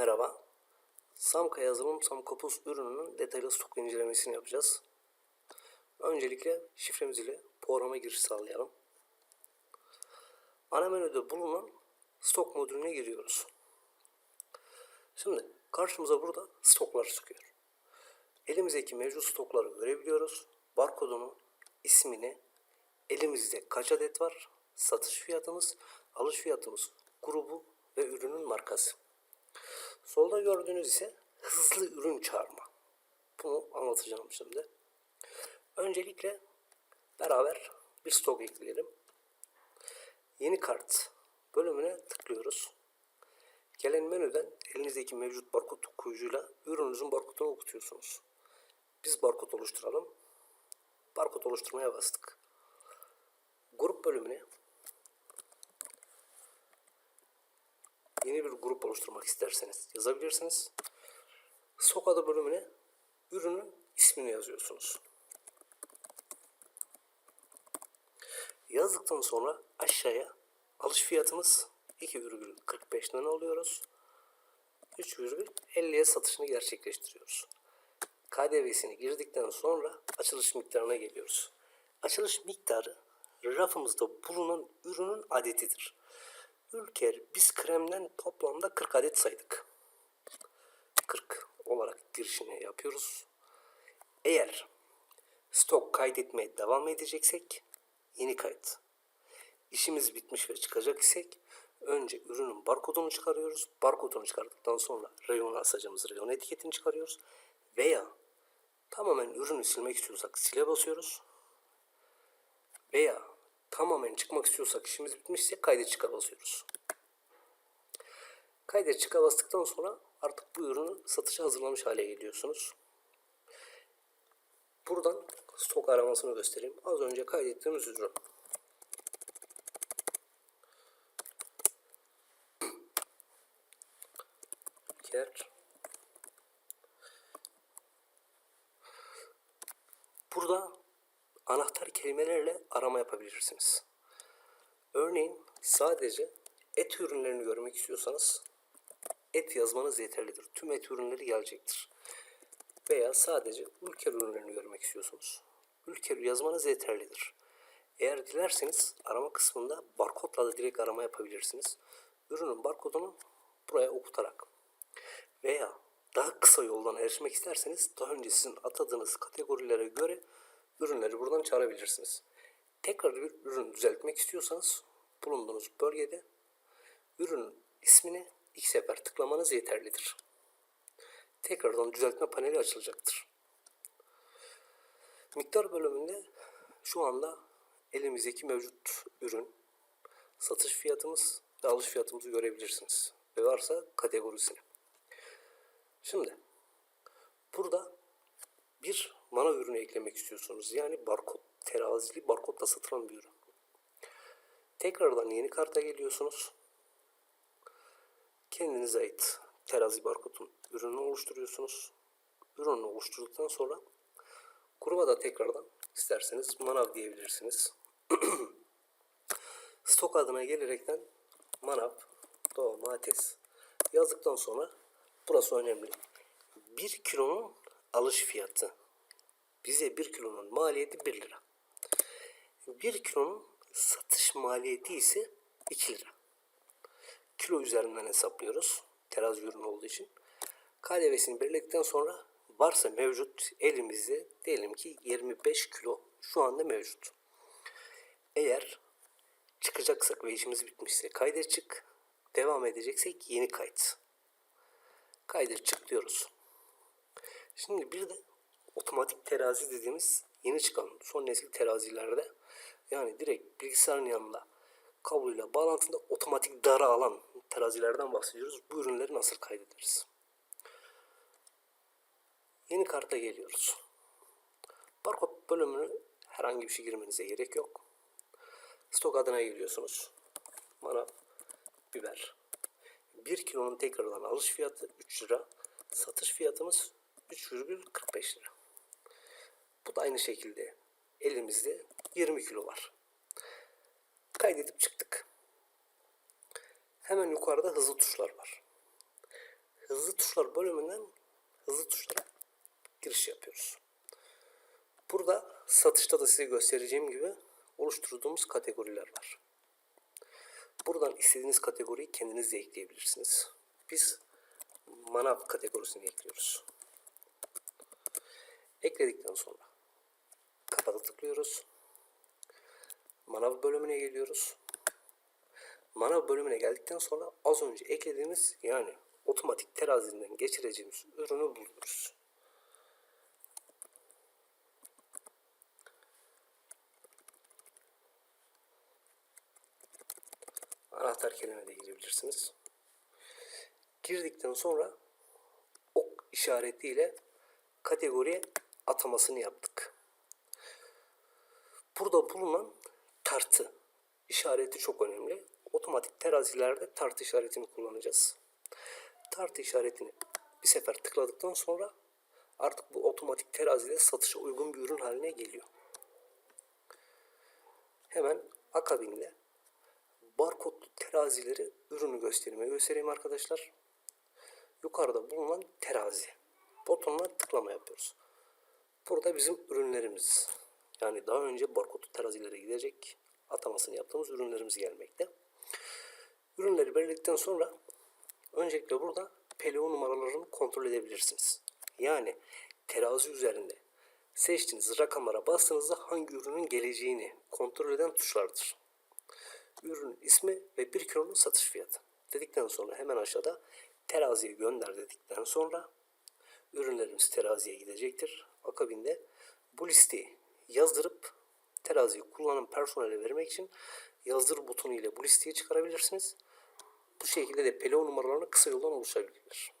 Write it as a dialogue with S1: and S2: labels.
S1: Merhaba. Samka yazılım Samkopus ürününün detaylı stok incelemesini yapacağız. Öncelikle şifremiz ile programa giriş sağlayalım. Ana menüde bulunan stok modülüne giriyoruz. Şimdi karşımıza burada stoklar çıkıyor. Elimizdeki mevcut stokları görebiliyoruz. Barkodunu, ismini, elimizde kaç adet var, satış fiyatımız, alış fiyatımız, grubu ve ürünün markası. Solda gördüğünüz ise hızlı ürün çağırma. Bunu anlatacağım şimdi. Öncelikle beraber bir stok ekleyelim. Yeni kart bölümüne tıklıyoruz. Gelen menüden elinizdeki mevcut barkod okuyucuyla ürününüzün barkodunu okutuyorsunuz. Biz barkod oluşturalım. Barkod oluşturmaya bastık. Grup bölümüne yeni bir grup oluşturmak isterseniz yazabilirsiniz. Stok adı bölümüne ürünün ismini yazıyorsunuz. Yazdıktan sonra aşağıya alış fiyatımız 2,45'ten alıyoruz. 3,50'ye satışını gerçekleştiriyoruz. KDV'sini girdikten sonra açılış miktarına geliyoruz. Açılış miktarı rafımızda bulunan ürünün adetidir. Ülker biz kremden toplamda 40 adet saydık. 40 olarak girişini yapıyoruz. Eğer stok kaydetmeye devam edeceksek yeni kayıt. İşimiz bitmiş ve çıkacak isek önce ürünün barkodunu çıkarıyoruz. Barkodunu çıkardıktan sonra reyona asacağımız reyon etiketini çıkarıyoruz. Veya tamamen ürünü silmek istiyorsak sile basıyoruz. Veya tamamen çıkmak istiyorsak işimiz bitmişse kaydet çıka basıyoruz. Kaydet çıka bastıktan sonra artık bu ürünü satışa hazırlamış hale geliyorsunuz. Buradan stok aramasını göstereyim. Az önce kaydettiğimiz ürün. Yer. Burada anahtar kelimelerle arama yapabilirsiniz. Örneğin sadece et ürünlerini görmek istiyorsanız et yazmanız yeterlidir. Tüm et ürünleri gelecektir. Veya sadece ülker ürünlerini görmek istiyorsunuz. Ülker yazmanız yeterlidir. Eğer dilerseniz arama kısmında barkodla da direkt arama yapabilirsiniz. Ürünün barkodunu buraya okutarak veya daha kısa yoldan erişmek isterseniz daha önce sizin atadığınız kategorilere göre ürünleri buradan çağırabilirsiniz. Tekrar bir ürün düzeltmek istiyorsanız bulunduğunuz bölgede ürünün ismini ilk sefer tıklamanız yeterlidir. Tekrardan düzeltme paneli açılacaktır. Miktar bölümünde şu anda elimizdeki mevcut ürün, satış fiyatımız ve alış fiyatımızı görebilirsiniz. Ve varsa kategorisini. Şimdi burada bir mana ürünü eklemek istiyorsunuz. Yani barkod, terazili barkodla satılan bir ürün. Tekrardan yeni karta geliyorsunuz. Kendinize ait terazi barkodun ürünü oluşturuyorsunuz. Ürünü oluşturduktan sonra gruba da tekrardan isterseniz manav diyebilirsiniz. Stok adına gelerekten manav, domates yazdıktan sonra burası önemli. 1 kilonun alış fiyatı. Bize 1 kilonun maliyeti 1 lira. 1 kilonun satış maliyeti ise 2 lira. Kilo üzerinden hesaplıyoruz. Terazi ürün olduğu için. KDV'sini belirledikten sonra varsa mevcut elimizde diyelim ki 25 kilo şu anda mevcut. Eğer çıkacaksak ve işimiz bitmişse kayda çık, devam edeceksek yeni kayıt. Kayda çık diyoruz. Şimdi bir de otomatik terazi dediğimiz yeni çıkan son nesil terazilerde yani direkt bilgisayarın yanında kabloyla bağlantında otomatik dara alan terazilerden bahsediyoruz. Bu ürünleri nasıl kaydederiz? Yeni karta geliyoruz. Barkod bölümünü herhangi bir şey girmenize gerek yok. Stok adına geliyorsunuz. Bana biber. 1 kilonun tekrardan alış fiyatı 3 lira. Satış fiyatımız 3,45 lira. Bu da aynı şekilde elimizde 20 kilo var. Kaydedip çıktık. Hemen yukarıda hızlı tuşlar var. Hızlı tuşlar bölümünden hızlı tuşlara giriş yapıyoruz. Burada satışta da size göstereceğim gibi oluşturduğumuz kategoriler var. Buradan istediğiniz kategoriyi kendiniz de ekleyebilirsiniz. Biz manav kategorisini ekliyoruz. Ekledikten sonra tıklıyoruz. Manav bölümüne geliyoruz. Manav bölümüne geldikten sonra az önce eklediğimiz yani otomatik teraziden geçireceğimiz ürünü buluyoruz. Anahtar kelime de girebilirsiniz. Girdikten sonra ok işaretiyle kategoriye atamasını yaptık. Burada bulunan tartı işareti çok önemli. Otomatik terazilerde tartı işaretini kullanacağız. Tartı işaretini bir sefer tıkladıktan sonra artık bu otomatik terazide satışa uygun bir ürün haline geliyor. Hemen akabinde barkodlu terazileri ürünü gösterime göstereyim arkadaşlar. Yukarıda bulunan terazi. Butonuna tıklama yapıyoruz. Burada bizim ürünlerimiz. Yani daha önce barkodlu terazilere gidecek atamasını yaptığımız ürünlerimiz gelmekte. Ürünleri belirledikten sonra öncelikle burada PLO numaralarını kontrol edebilirsiniz. Yani terazi üzerinde seçtiğiniz rakamlara bastığınızda hangi ürünün geleceğini kontrol eden tuşlardır. Ürünün ismi ve 1 kilonun satış fiyatı. Dedikten sonra hemen aşağıda teraziye gönder dedikten sonra ürünlerimiz teraziye gidecektir. Akabinde bu listeyi yazdırıp teraziyi kullanan personele vermek için yazdır butonu ile bu listeyi çıkarabilirsiniz. Bu şekilde de PLO numaralarını kısa yoldan oluşabilir.